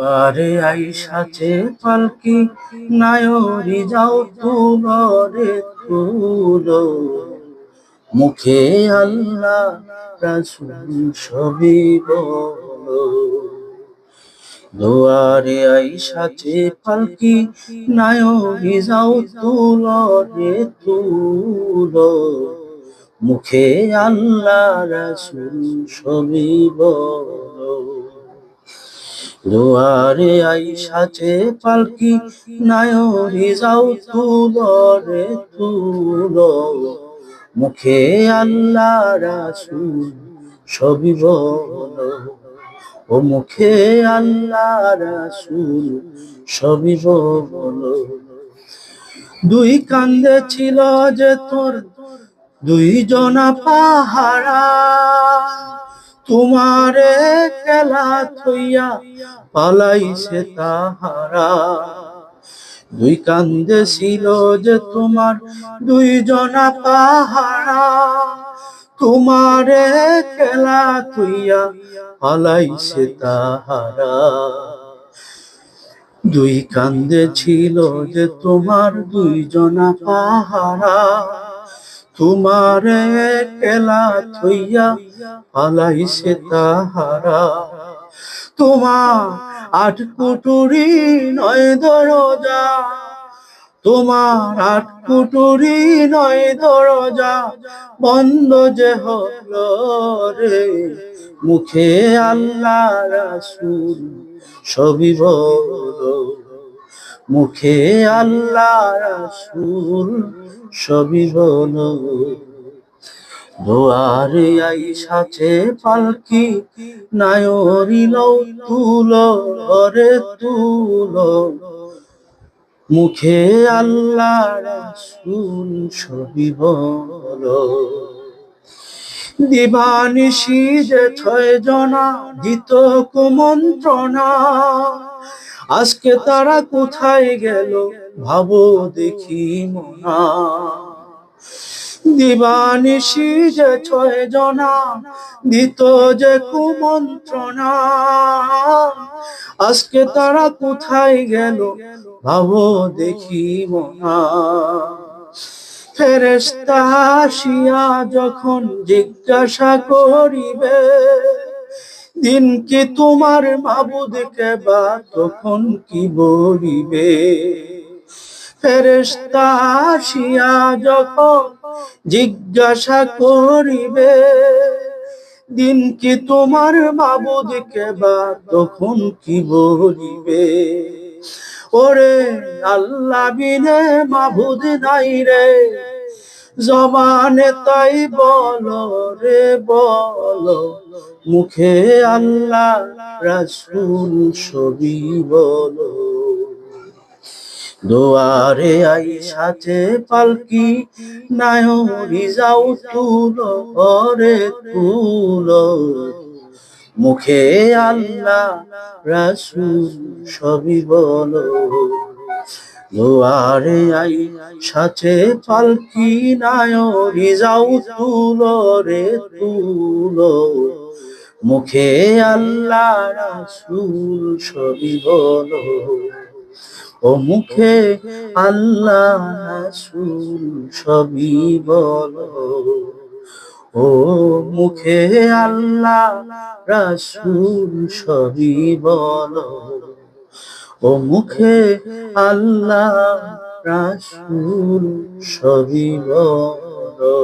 পারে আইসাছে পালকি, নায়রি যাও তুলরে তুলো মুখে আল্লাহ রাসুল সবই বলো। দুয়ারে আইসাছে পালকি, নায়রি যাও তুলরে তুলো মুখে আল্লাহ রাসুল সবই বলো। দুয়ারে আইসাছে পালকি, নায়রি যাও তুলরে তুলো। মুখে আল্লাহ রাসুল সবই বলো। ও মুখে আল্লাহ রাসুল সবই বলো। দুই কান্দে ছিল যে তোর দুই জনা পাহারা। তোমারে কেলা থইয়া পালাইছে তাহারা। দুই কান্দে ছিল যে তোমার দুই জনা পাহারা। তোমারে কেলা থইয়া পালাইছে তাহারা। দুই কান্দে ছিল যে তোমার দুই জনা পাহারা। তোমারে কেলা থইয়া পালাইছে তাহারা। তোমার আট কুটুরি নয় দরজা। তোমার আট কুটুরি নয় দরজা বন্ধ যে হল রে। মুখে আল্লাহ রাসুল সবই বলো। মুখে আল্লাহ রাসুল, সবই বলো। দোয়ারে আইসাছে পালকি নায়রিল তুলো রে তুলো। মুখে আল্লাহ রাসুল, সবই বলো। দিবানিশি যে ছয় জনা দিত কুমন্ত্রণা। আজকে তারা কোথায় গেল ভাবো দেখি মনা। দিবানিশি যে ছয় জনা, দিত যে কুমন্ত্রণা। আজকে তারা কোথায় গেল ভাবো দেখি মনা। ফেরেস্তা আসিয়া যখন জিজ্ঞাসা করিবে দিন কি তোমার মাবুদকে বা তখন কি বলিবে? ফেরেস্তা যখন জিজ্ঞাসা করিবে দিন কি তোমার মাবুদকে বা তখন কি বলিবে? ওরে আল্লাহ বিনে মাবুদ নাই রে। জবানে তাই বলো রে বলো, মুখে আল্লাহ রাসুল ছবি বলো। দোয়ারে আইসাছে পালকি, নায়রি যাও তুলো রে তুলো। মুখে আল্লাহ রাসুল সবই বলো। দোয়ারে আই, সাথে পালকি নায়রি যাও তুলো রে তুলো। মুখে আল্লাহ রাসুল সবই বলো। ও মুখে আল্লাহ রাসুল সবই বলো। ও মুখে আল্লাহ রাসুল সবই বলো। ও মুখে আল্লাহ রাসুল সবই বলো।